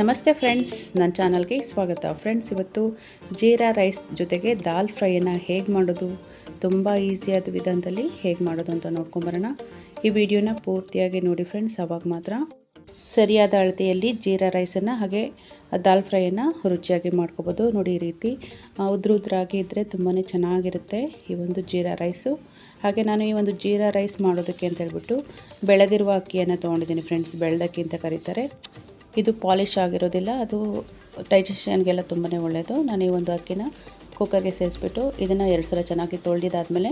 ನಮಸ್ತೆ ಫ್ರೆಂಡ್ಸ್, ನನ್ನ ಚಾನಲ್ಗೆ ಸ್ವಾಗತ. ಫ್ರೆಂಡ್ಸ್, ಇವತ್ತು ಜೀರಾ ರೈಸ್ ಜೊತೆಗೆ ದಾಲ್ ಫ್ರೈಯನ್ನು ಹೇಗೆ ಮಾಡೋದು, ತುಂಬ ಈಸಿಯಾದ ವಿಧಾನದಲ್ಲಿ ಹೇಗೆ ಮಾಡೋದು ಅಂತ ನೋಡ್ಕೊಂಬರೋಣ. ಈ ವಿಡಿಯೋನ ಪೂರ್ತಿಯಾಗಿ ನೋಡಿ ಫ್ರೆಂಡ್ಸ್, ಅವಾಗ ಮಾತ್ರ ಸರಿಯಾದ ಅಳತೆಯಲ್ಲಿ ಜೀರಾ ರೈಸನ್ನು ಹಾಗೆ ದಾಲ್ ಫ್ರೈಯನ್ನು ರುಚಿಯಾಗಿ ಮಾಡ್ಕೋಬೋದು. ನೋಡಿ ಈ ರೀತಿ ಉದ್ರ ಉದ್ರಾಗಿ ಇದ್ದರೆ ತುಂಬಾ ಚೆನ್ನಾಗಿರುತ್ತೆ ಈ ಒಂದು ಜೀರಾ ರೈಸು. ಹಾಗೆ ನಾನು ಈ ಒಂದು ಜೀರಾ ರೈಸ್ ಮಾಡೋದಕ್ಕೆ ಅಂತ ಹೇಳ್ಬಿಟ್ಟು ಬೆಳೆದಿರುವ ಅಕ್ಕಿಯನ್ನು ತೊಗೊಂಡಿದ್ದೀನಿ ಫ್ರೆಂಡ್ಸ್ ಬೆಳೆದಕ್ಕಿ ಅಂತ ಕರೀತಾರೆ. ಇದು ಪಾಲಿಶ್ ಆಗಿರೋದಿಲ್ಲ, ಅದು ಡೈಜೆಷನ್ಗೆಲ್ಲ ತುಂಬಾ ಒಳ್ಳೆಯದು ನಾನು ಈ ಒಂದು ಅಕ್ಕಿನ ಕುಕ್ಕರ್ಗೆ ಸೇರಿಸ್ಬಿಟ್ಟು ಇದನ್ನು ಎರಡು ಸಲ ಚೆನ್ನಾಗಿ ತೊಳೆದಿದ್ದಾದಮೇಲೆ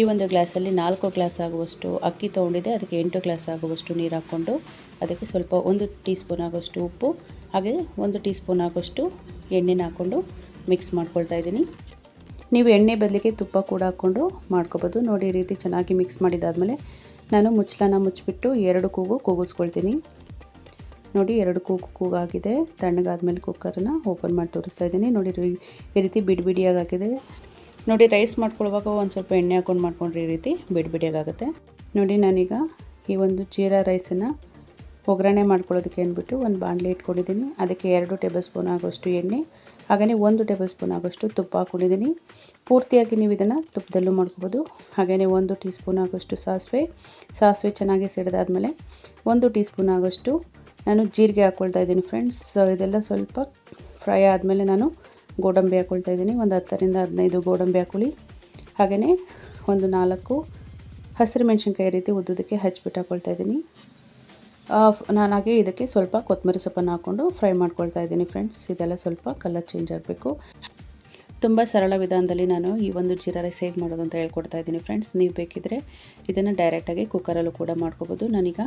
ಈ ಒಂದು ಗ್ಲಾಸಲ್ಲಿ ನಾಲ್ಕು ಗ್ಲಾಸ್ ಆಗುವಷ್ಟು ಅಕ್ಕಿ ತೊಗೊಂಡಿದೆ ಅದಕ್ಕೆ ಎಂಟು ಗ್ಲಾಸ್ ಆಗುವಷ್ಟು ನೀರು ಹಾಕ್ಕೊಂಡು ಅದಕ್ಕೆ ಸ್ವಲ್ಪ ಒಂದು ಟೀ ಸ್ಪೂನ್ ಆಗುವಷ್ಟು ಉಪ್ಪು, ಹಾಗೆ ಒಂದು ಟೀ ಸ್ಪೂನ್ ಆಗುವಷ್ಟು ಎಣ್ಣೆನ ಹಾಕ್ಕೊಂಡು ಮಿಕ್ಸ್ ಮಾಡ್ಕೊಳ್ತಾ ಇದ್ದೀನಿ. ನೀವು ಎಣ್ಣೆ ಬದಲಿಗೆ ತುಪ್ಪ ಕೂಡ ಹಾಕ್ಕೊಂಡು ಮಾಡ್ಕೋಬೋದು. ನೋಡಿ ಈ ರೀತಿ ಚೆನ್ನಾಗಿ ಮಿಕ್ಸ್ ಮಾಡಿದಾದಮೇಲೆ ನಾನು ಮುಚ್ಚಳನ ಮುಚ್ಚಿಬಿಟ್ಟು ಎರಡು ಕೂಗು ಕೂಗಿಸ್ಕೊಳ್ತೀನಿ. ನೋಡಿ ಎರಡು ಕೂಗು ಕೂಗಾಗಿದೆ. ತಣ್ಣಗಾದ್ಮೇಲೆ ಕುಕ್ಕರನ್ನ ಓಪನ್ ಮಾಡಿ ತೋರಿಸ್ತಾ ಇದ್ದೀನಿ. ನೋಡಿ ಈ- ರೀತಿ ಬಿಡಿ ಬಿಡಿಯಾಗಿ ಹಾಕಿದೆ. ನೋಡಿ, ರೈಸ್ ಮಾಡ್ಕೊಳ್ಳುವಾಗ ಒಂದು ಸ್ವಲ್ಪ ಎಣ್ಣೆ ಹಾಕೊಂಡು ಮಾಡ್ಕೊಂಡ್ರೆ ಈ ರೀತಿ ಬಿಡಿ ಬಿಡಿಯಾಗುತ್ತೆ ನೋಡಿ, ನಾನೀಗ ಈ ಒಂದು ಜೀರಾ ರೈಸನ್ನು ಒಗ್ಗರಣೆ ಮಾಡ್ಕೊಳ್ಳೋದಕ್ಕೆ ಅಂದ್ಬಿಟ್ಟು ಒಂದು ಬಾಣಲೆ ಇಟ್ಕೊಂಡಿದ್ದೀನಿ. ಅದಕ್ಕೆ ಎರಡು ಟೇಬಲ್ ಸ್ಪೂನ್ ಆಗೋಷ್ಟು ಎಣ್ಣೆ ಹಾಗೆಯೇ ಒಂದು ಟೇಬಲ್ ಸ್ಪೂನ್ ಆಗೋಷ್ಟು ತುಪ್ಪ ಹಾಕ್ಕೊಂಡಿದ್ದೀನಿ ಪೂರ್ತಿಯಾಗಿ ನೀವು ಇದನ್ನು ತುಪ್ಪದಲ್ಲೂ ಮಾಡ್ಕೋಬೋದು. ಹಾಗೆಯೇ ಒಂದು ಟೀ ಸ್ಪೂನ್ ಆಗೋಷ್ಟು ಸಾಸಿವೆ. ಸಾಸಿವೆ ಚೆನ್ನಾಗಿ ಸಿಡಿದಾದ್ಮೇಲೆ ಒಂದು ಟೀ ಸ್ಪೂನ್ ಆಗೋಷ್ಟು ನಾನು ಜೀರಿಗೆ ಹಾಕ್ಕೊಳ್ತಾ ಇದ್ದೀನಿ ಫ್ರೆಂಡ್ಸ್ ಇದೆಲ್ಲ ಸ್ವಲ್ಪ ಫ್ರೈ ಆದಮೇಲೆ ನಾನು ಗೋಡಂಬಿ ಹಾಕ್ಕೊಳ್ತಾ ಇದ್ದೀನಿ. ಒಂದು ಹತ್ತರಿಂದ ಹದಿನೈದು ಗೋಡಂಬಿ ಹಾಕೊಳ್ಳಿ. ಹಾಗೆಯೇ ಒಂದು ನಾಲ್ಕು ಹಸಿರು ಮೆಣಸಿನ್ಕಾಯಿ ರೀತಿ ಉದ್ದದಕ್ಕೆ ಹಚ್ಬಿಟ್ಟು ಹಾಕ್ಕೊಳ್ತಾ ಇದ್ದೀನಿ. ನಾನು ಹಾಗೆ ಇದಕ್ಕೆ ಸ್ವಲ್ಪ ಕೊತ್ತಂಬರಿ ಸೊಪ್ಪನ್ನು ಹಾಕ್ಕೊಂಡು ಫ್ರೈ ಮಾಡ್ಕೊಳ್ತಾ ಇದ್ದೀನಿ ಫ್ರೆಂಡ್ಸ್ ಇದೆಲ್ಲ ಸ್ವಲ್ಪ ಕಲರ್ ಚೇಂಜ್ ಆಗಬೇಕು. ತುಂಬ ಸರಳ ವಿಧಾನದಲ್ಲಿ ನಾನು ಈ ಒಂದು ಜೀರಾ ರೈಸ್ ಹೇಗೆ ಮಾಡೋದು ಅಂತ ಹೇಳ್ಕೊಡ್ತಾ ಇದ್ದೀನಿ ಫ್ರೆಂಡ್ಸ್ ನೀವು ಬೇಕಿದ್ದರೆ ಇದನ್ನು ಡೈರೆಕ್ಟಾಗಿ ಕುಕ್ಕರಲ್ಲೂ ಕೂಡ ಮಾಡ್ಕೋಬೋದು. ನಾನೀಗ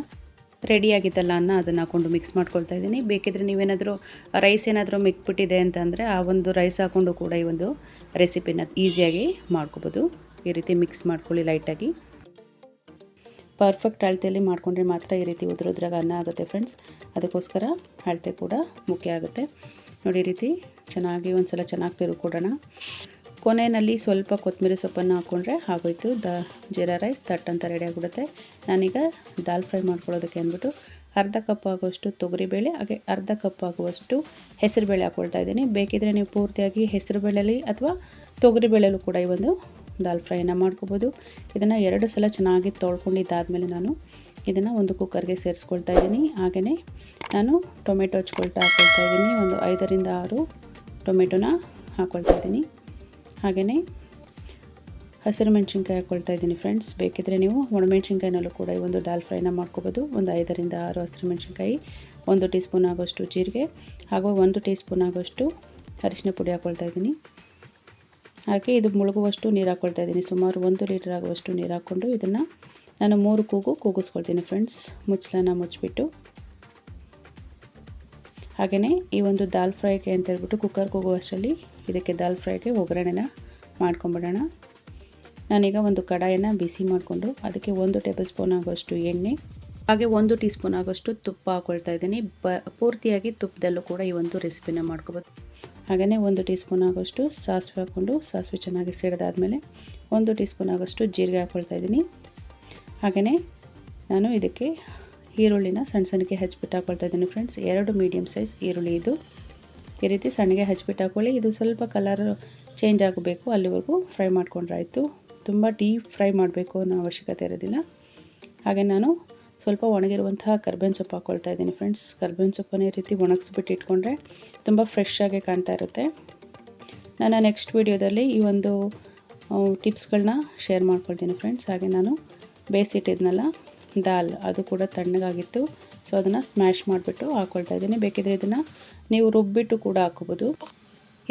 ರೆಡಿಯಾಗಿದ್ದಲ್ಲ ಅನ್ನ ಅದನ್ನು ಹಾಕ್ಕೊಂಡು ಮಿಕ್ಸ್ ಮಾಡ್ಕೊಳ್ತಾ ಇದ್ದೀನಿ. ಬೇಕಿದ್ರೆ ನೀವೇನಾದರೂ ರೈಸ್ ಏನಾದರೂ ಮಿಕ್ಬಿಟ್ಟಿದೆ ಅಂತಂದರೆ ಆ ಒಂದು ರೈಸ್ ಹಾಕ್ಕೊಂಡು ಕೂಡ ಈ ಒಂದು ರೆಸಿಪಿನ ಈಸಿಯಾಗಿ ಮಾಡ್ಕೋಬೋದು. ಈ ರೀತಿ ಮಿಕ್ಸ್ ಮಾಡ್ಕೊಳ್ಳಿ ಲೈಟಾಗಿ ಪರ್ಫೆಕ್ಟ್ ಅಳತೆಯಲ್ಲಿ ಮಾಡಿಕೊಂಡ್ರೆ ಮಾತ್ರ ಈ ರೀತಿ ಉದುರುದ್ರಾಗ ಅನ್ನ ಆಗುತ್ತೆ ಫ್ರೆಂಡ್ಸ್ ಅದಕ್ಕೋಸ್ಕರ ಅಳತೆ ಕೂಡ ಮುಖ್ಯ ಆಗುತ್ತೆ. ನೋಡಿ ಈ ರೀತಿ ಚೆನ್ನಾಗಿ ಒಂದು ಸಲ ಚೆನ್ನಾಗಿ ತಿರುಕೊಡೋಣ ಕೊನೆಯಲ್ಲಿ ಸ್ವಲ್ಪ ಕೊತ್ತಂಬರಿ ಸೊಪ್ಪನ್ನು ಹಾಕ್ಕೊಂಡ್ರೆ ಆಗೋಯ್ತು. ದ ಜೀರಾ ರೈಸ್ ತಟ್ ಅಂತ ರೆಡಿ ಆಗಿಬಿಡುತ್ತೆ. ನಾನೀಗ ದಾಲ್ ಫ್ರೈ ಮಾಡ್ಕೊಳ್ಳೋದಕ್ಕೆ ಅಂದ್ಬಿಟ್ಟು ಅರ್ಧ ಕಪ್ ಆಗುವಷ್ಟು ತೊಗರಿಬೇಳೆ, ಹಾಗೆ ಅರ್ಧ ಕಪ್ ಆಗುವಷ್ಟು ಹೆಸರುಬೇಳೆ ಹಾಕ್ಕೊಳ್ತಾ ಇದ್ದೀನಿ. ಬೇಕಿದ್ರೆ ನೀವು ಪೂರ್ತಿಯಾಗಿ ಹೆಸರುಬೇಳೆಲಿ ಅಥವಾ ತೊಗರಿಬೇಳೆಲೂ ಕೂಡ ಈ ಒಂದು ದಾಲ್ ಫ್ರೈನ ಮಾಡ್ಕೋಬೋದು. ಇದನ್ನು ಎರಡು ಸಲ ಚೆನ್ನಾಗಿ ತೊಳ್ಕೊಂಡಿದ್ದಾದಮೇಲೆ ನಾನು ಇದನ್ನು ಒಂದು ಕುಕ್ಕರ್ಗೆ ಸೇರಿಸ್ಕೊಳ್ತಾ ಇದ್ದೀನಿ. ಹಾಗೆಯೇ ನಾನು ಟೊಮೆಟೊ ಹಚ್ಕೊಳ್ತಾ ಹಾಕ್ಕೊಳ್ತಾ ಇದ್ದೀನಿ. ಒಂದು ಐದರಿಂದ ಆರು ಟೊಮೆಟೊನ ಹಾಕ್ಕೊಳ್ತಾ ಇದ್ದೀನಿ. ಹಾಗೆಯೇ ಹಸಿರು ಮೆಣಸಿನ್ಕಾಯಿ ಹಾಕ್ಕೊಳ್ತಾ ಇದ್ದೀನಿ ಫ್ರೆಂಡ್ಸ್ ಬೇಕಿದ್ರೆ ನೀವು ಒಣಮೆಣ್ಸಿನ್ಕಾಯಿನಲ್ಲೂ ಕೂಡ ಈ ಒಂದು ದಾಲ್ ಫ್ರೈನ ಮಾಡ್ಕೋಬೋದು. ಒಂದು ಐದರಿಂದ ಆರು ಹಸಿರು ಮೆಣಸಿನ್ಕಾಯಿ, ಒಂದು ಟೀ ಸ್ಪೂನ್ ಆಗೋಷ್ಟು ಜೀರಿಗೆ, ಹಾಗೂ ಒಂದು ಟೀ ಸ್ಪೂನ್ ಆಗೋಷ್ಟು ಅರಿಶಿನ ಪುಡಿ ಹಾಕ್ಕೊಳ್ತಾ ಇದ್ದೀನಿ. ಹಾಗೆ ಇದು ಮುಳುಗುವಷ್ಟು ನೀರು ಹಾಕ್ಕೊಳ್ತಾ ಇದ್ದೀನಿ. ಸುಮಾರು ಒಂದು ಲೀಟರ್ ಆಗುವಷ್ಟು ನೀರು ಹಾಕ್ಕೊಂಡು ಇದನ್ನು ನಾನು ಮೂರು ಕೂಗು ಕೂಗಿಸ್ಕೊಳ್ತೀನಿ ಫ್ರೆಂಡ್ಸ್ ಮುಚ್ಚಲನ್ನ ಮುಚ್ಚಿಬಿಟ್ಟು. ಹಾಗೆಯೇ ಈ ಒಂದು ದಾಲ್ ಫ್ರೈಗೆ ಅಂತ ಹೇಳ್ಬಿಟ್ಟು ಕುಕ್ಕರ್ ಹೋಗುವಷ್ಟರಲ್ಲಿ ಇದಕ್ಕೆ ದಾಲ್ ಫ್ರೈಗೆ ಒಗ್ಗರಣೆನ ಮಾಡ್ಕೊಂಬಿಡೋಣ. ನಾನೀಗ ಒಂದು ಕಡಾಯನ್ನು ಬಿಸಿ ಮಾಡಿಕೊಂಡು ಅದಕ್ಕೆ ಒಂದು ಟೇಬಲ್ ಸ್ಪೂನ್ ಆಗೋಷ್ಟು ಎಣ್ಣೆ, ಹಾಗೆ ಒಂದು ಟೀ ಸ್ಪೂನ್ ಆಗೋಷ್ಟು ತುಪ್ಪ ಹಾಕೊಳ್ತಾ ಇದ್ದೀನಿ. ಬ, ಪೂರ್ತಿಯಾಗಿ ತುಪ್ಪದಲ್ಲೂ ಕೂಡ ಈ ಒಂದು ರೆಸಿಪಿನ ಮಾಡ್ಕೋಬೋದು. ಹಾಗೆಯೇ ಒಂದು ಟೀ ಸ್ಪೂನ್ ಆಗೋಷ್ಟು ಸಾಸಿವೆ ಹಾಕ್ಕೊಂಡು, ಸಾಸಿವೆ ಚೆನ್ನಾಗಿ ಸಿಡಿದಾದ್ಮೇಲೆ ಒಂದು ಟೀ ಸ್ಪೂನ್ ಆಗೋಷ್ಟು ಜೀರಿಗೆ ಹಾಕ್ಕೊಳ್ತಾ ಇದ್ದೀನಿ. ಹಾಗೆಯೇ ನಾನು ಇದಕ್ಕೆ ಈರುಳ್ಳಿನ ಸಣ್ಣ ಸಣ್ಣಗೆ ಹಚ್ಬಿಟ್ಟು ಹಾಕೊಳ್ತಾ ಇದ್ದೀನಿ ಫ್ರೆಂಡ್ಸ್ ಎರಡು ಮೀಡಿಯಮ್ ಸೈಜ್ ಈರುಳ್ಳಿ ಇದು. ಈ ರೀತಿ ಸಣ್ಣಗೆ ಹೆಚ್ಚಿಬಿಟ್ಟು ಹಾಕೊಳ್ಳಿ. ಇದು ಸ್ವಲ್ಪ ಕಲರ್ ಚೇಂಜ್ ಆಗಬೇಕು. ಅಲ್ಲಿವರೆಗೂ ಫ್ರೈ ಮಾಡ್ಕೊಂಡ್ರಾಯಿತು ತುಂಬ ಡೀಪ್ ಫ್ರೈ ಮಾಡಬೇಕು ಅನ್ನೋ ಅವಶ್ಯಕತೆ ಇರೋದಿಲ್ಲ. ಹಾಗೆ ನಾನು ಸ್ವಲ್ಪ ಒಣಗಿರುವಂತಹ ಕರ್ಬೇವಿನ ಸೊಪ್ಪು ಹಾಕ್ಕೊಳ್ತಾ ಇದ್ದೀನಿ ಫ್ರೆಂಡ್ಸ್ ಕರ್ಬೇವಿನ ಸೊಪ್ಪನ್ನು ಈ ರೀತಿ ಒಣಗಿಸ್ಬಿಟ್ಟು ಇಟ್ಕೊಂಡ್ರೆ ತುಂಬ ಫ್ರೆಶ್ ಆಗಿ ಕಾಣ್ತಾ ಇರುತ್ತೆ. ನಾನು ನೆಕ್ಸ್ಟ್ ವೀಡಿಯೋದಲ್ಲಿ ಈ ಒಂದು ಟಿಪ್ಸ್ಗಳನ್ನ ಶೇರ್ ಮಾಡ್ಕೊಳ್ತೀನಿ ಫ್ರೆಂಡ್ಸ್ ಹಾಗೆ ನಾನು ಬೇಯಿಸಿಟ್ಟಿದ್ನಲ್ಲ ದಾಲ್ ಅದು ಕೂಡ ತಣ್ಣಗಾಗಿತ್ತು. ಸೊ ಅದನ್ನು ಸ್ಮ್ಯಾಶ್ ಮಾಡಿಬಿಟ್ಟು ಹಾಕ್ಕೊಳ್ತಾ ಇದ್ದೀನಿ. ಬೇಕಿದ್ರೆ ಇದನ್ನು ನೀವು ರುಬ್ಬಿಟ್ಟು ಕೂಡ ಹಾಕೋಬೋದು.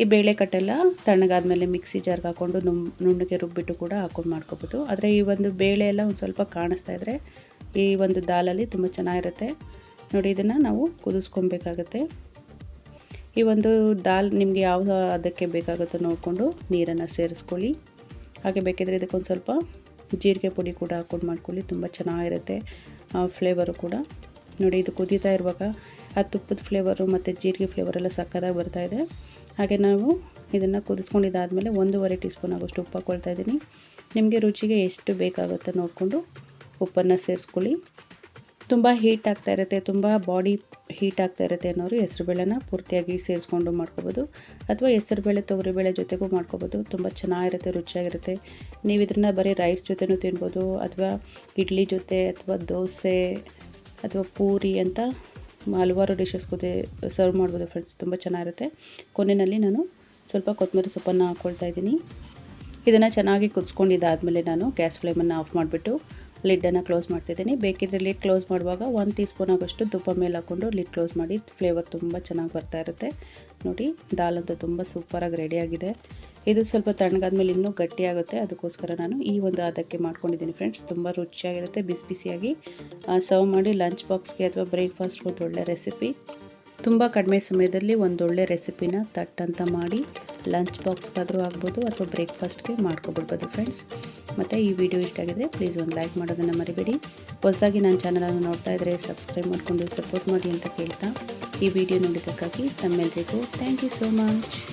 ಈ ಬೇಳೆ ಕಟ್ಟೆಲ್ಲ ತಣ್ಣಗಾದ್ಮೇಲೆ ಮಿಕ್ಸಿ ಜಾರ್ಗೆ ಹಾಕ್ಕೊಂಡು ನುಮ್, ನುಣ್ಣಗೆ ರುಬ್ಬಿಟ್ಟು ಕೂಡ ಹಾಕೊಂಡು ಮಾಡ್ಕೋಬೋದು. ಆದರೆ ಈ ಒಂದು ಬೇಳೆ ಎಲ್ಲ ಒಂದು ಸ್ವಲ್ಪ ಕಾಣಿಸ್ತಾ ಇದ್ದರೆ ಈ ಒಂದು ದಾಲಲ್ಲಿ ತುಂಬ ಚೆನ್ನಾಗಿರುತ್ತೆ. ನೋಡಿ, ಇದನ್ನು ನಾವು ಕುದಿಸ್ಕೊಬೇಕಾಗತ್ತೆ. ಈ ಒಂದು ದಾಲ್ ನಿಮಗೆ ಯಾವ ಅದಕ್ಕೆ ಬೇಕಾಗುತ್ತೋ ನೋಡಿಕೊಂಡು ನೀರನ್ನು ಸೇರಿಸ್ಕೊಳ್ಳಿ. ಹಾಗೆ ಬೇಕಿದ್ರೆ ಇದಕ್ಕೊಂದು ಸ್ವಲ್ಪ ಜೀರಿಗೆ ಪುಡಿ ಕೂಡ ಹಾಕೊಂಡು ಮಾಡ್ಕೊಳ್ಳಿ, ತುಂಬ ಚೆನ್ನಾಗಿರುತ್ತೆ. ಫ್ಲೇವರು ಕೂಡ. ನೋಡಿ, ಇದು ಕುದೀತಾ ಇರುವಾಗ ಆ ತುಪ್ಪದ ಫ್ಲೇವರು ಮತ್ತು ಜೀರಿಗೆ ಫ್ಲೇವರ್ ಎಲ್ಲ ಸಕ್ಕತ್ತಾಗಿ ಬರ್ತಾಯಿದೆ ಹಾಗೆ ನಾವು ಇದನ್ನು ಕುದಿಸ್ಕೊಂಡಿದ್ದಾದಮೇಲೆ ಒಂದೂವರೆ ಟೀ ಸ್ಪೂನ್ ಆಗೋಷ್ಟು ಉಪ್ಪು ಹಾಕ್ಕೊಳ್ತಾ ಇದ್ದೀನಿ. ನಿಮಗೆ ರುಚಿಗೆ ಎಷ್ಟು ಬೇಕಾಗುತ್ತೋ ನೋಡಿಕೊಂಡು ಉಪ್ಪನ್ನು ಸೇರಿಸ್ಕೊಳ್ಳಿ. ತುಂಬ ಹೀಟ್ ಆಗ್ತಾ ಇರುತ್ತೆ, ತುಂಬ ಬಾಡಿ ಹೀಟ್ ಆಗ್ತಾ ಇರುತ್ತೆ ಅನ್ನೋರು ಹೆಸರುಬೇಳೆನ ಪೂರ್ತಿಯಾಗಿ ಸೇರಿಸ್ಕೊಂಡು ಮಾಡ್ಕೋಬೋದು. ಅಥವಾ ಹೆಸರುಬೇಳೆ ತೊಗರಿಬೇಳೆ ಜೊತೆಗೂ ಮಾಡ್ಕೋಬೋದು. ತುಂಬ ಚೆನ್ನಾಗಿರುತ್ತೆ, ರುಚಿಯಾಗಿರುತ್ತೆ. ನೀವು ಇದನ್ನು ಬರೀ ರೈಸ್ ಜೊತೆನೂ ತಿನ್ಬೋದು, ಅಥವಾ ಇಡ್ಲಿ ಜೊತೆ, ಅಥವಾ ದೋಸೆ, ಅಥವಾ ಪೂರಿ ಅಂತ ಹಲವಾರು ಡಿಶಸ್ ಜೊತೆ ಸರ್ವ್ ಮಾಡ್ಬೋದು ಫ್ರೆಂಡ್ಸ್ ತುಂಬ ಚೆನ್ನಾಗಿರುತ್ತೆ. ಕೊನೆಯಲ್ಲಿ ನಾನು ಸ್ವಲ್ಪ ಕೊತ್ತಂಬರಿ ಸೊಪ್ಪನ್ನು ಹಾಕ್ಕೊಳ್ತಾ ಇದ್ದೀನಿ. ಇದನ್ನು ಚೆನ್ನಾಗಿ ಕುದಿಸ್ಕೊಂಡಿದ್ದಾದಮೇಲೆ ನಾನು ಗ್ಯಾಸ್ ಫ್ಲೇಮನ್ನು ಆಫ್ ಮಾಡಿಬಿಟ್ಟು ಲಿಡ್ಡನ್ನು ಕ್ಲೋಸ್ ಮಾಡ್ತಿದ್ದೀನಿ. ಬೇಕಿದ್ರೆ ಲಿಡ್ ಕ್ಲೋಸ್ ಮಾಡುವಾಗ ಒಂದು ಟೀ ಸ್ಪೂನ್ ಆಗೋಷ್ಟು ತುಪ್ಪ ಮೇಲೆ ಹಾಕ್ಕೊಂಡು ಲಿಡ್ ಕ್ಲೋಸ್ ಮಾಡಿ, ಫ್ಲೇವರ್ ತುಂಬ ಚೆನ್ನಾಗಿ ಬರ್ತಾ ಇರುತ್ತೆ. ನೋಡಿ, ದಾಲ್ ಅಂತೂ ತುಂಬ ಸೂಪರಾಗಿ ರೆಡಿಯಾಗಿದೆ ಇದು ಸ್ವಲ್ಪ ತಣ್ಣಗಾದ್ಮೇಲೆ ಇನ್ನೂ ಗಟ್ಟಿಯಾಗುತ್ತೆ ಅದಕ್ಕೋಸ್ಕರ ನಾನು ಈ ಒಂದು ಅದಕ್ಕೆ ಮಾಡ್ಕೊಂಡಿದ್ದೀನಿ ಫ್ರೆಂಡ್ಸ್ ತುಂಬ ರುಚಿಯಾಗಿರುತ್ತೆ, ಬಿಸಿ ಬಿಸಿಯಾಗಿ. ಸರ್ವ್ ಮಾಡಿ ಲಂಚ್ ಬಾಕ್ಸ್ಗೆ ಅಥವಾ ಬ್ರೇಕ್ಫಾಸ್ಟ್ಗೆ ಒಂದು ಒಳ್ಳೆ ರೆಸಿಪಿ ತುಂಬ ಕಡಿಮೆ ಸಮಯದಲ್ಲಿ ಒಂದೊಳ್ಳೆ ರೆಸಿಪಿನ ತಟ್ಟಂತ ಮಾಡಿ ಲಂಚ್ ಬಾಕ್ಸ್ಗಾದರೂ ಆಗ್ಬೋದು ಅಥವಾ ಬ್ರೇಕ್ಫಾಸ್ಟ್ಗೆ ಮಾಡ್ಕೊಬಿಡ್ಬೋದು ಫ್ರೆಂಡ್ಸ್ ಮತ್ತು ಈ ವಿಡಿಯೋ ಇಷ್ಟ ಆಗಿದ್ರೆ ಪ್ಲೀಸ್ ಒಂದು ಲೈಕ್ ಮಾಡೋದನ್ನು ಮರಿಬೇಡಿ. ಹೊಸದಾಗಿ ನನ್ನ ಚಾನಲನ್ನು ನೋಡ್ತಾ ಇದ್ದರೆ ಸಬ್ಸ್ಕ್ರೈಬ್ ಮಾಡಿಕೊಂಡು ಸಪೋರ್ಟ್ ಮಾಡಿ ಅಂತ ಕೇಳ್ತಾ ಈ ವಿಡಿಯೋ ನೋಡಿದ್ದಕ್ಕಾಗಿ ತಮ್ಮೆಲ್ಲರಿಗೂ ಥ್ಯಾಂಕ್ ಯು ಸೋ ಮಚ್